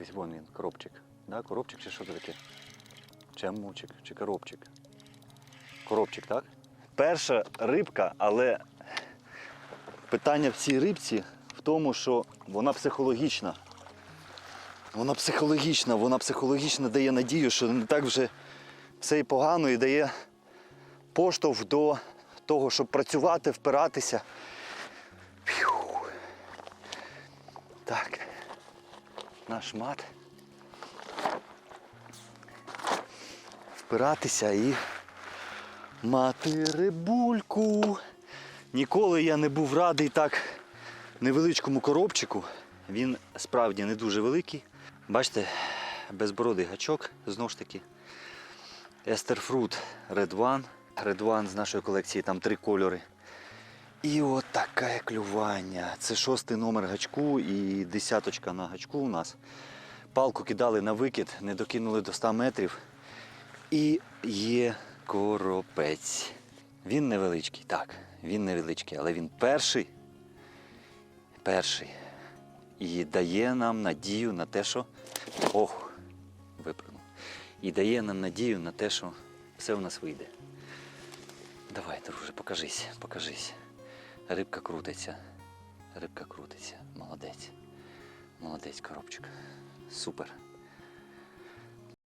дивись, вон він, коробчик. Да? Коробчик чи що це таке? Чи амурчик, чи коробчик? Коробчик, так? Перша рибка, але питання в цій рибці в тому, що вона психологічна. Вона психологічна, вона психологічно дає надію, що не так вже все і погано і дає поштовх до того, щоб працювати, впиратися. Так, наш мат. Впиратися і мати рибульку. Ніколи я не був радий так невеличкому коробчику. Він справді не дуже великий. Бачите, безбородий гачок, знову ж таки. Естерфрут Red One. Red One з нашої колекції там три кольори. І от таке клювання. Це шостий номер гачку і десяточка на гачку у нас. Палку кидали на викид, не докинули до 100 метрів. І є коропець. Він невеличкий, так, він невеличкий, але він перший. Перший. І дає нам надію на те, що. Ох, випрыгнув. І дає нам надію на те, що все у нас вийде. Давай, друже, покажись, покажись. Рибка крутиться. Рибка крутиться. Молодець. Молодець, коробчик. Супер.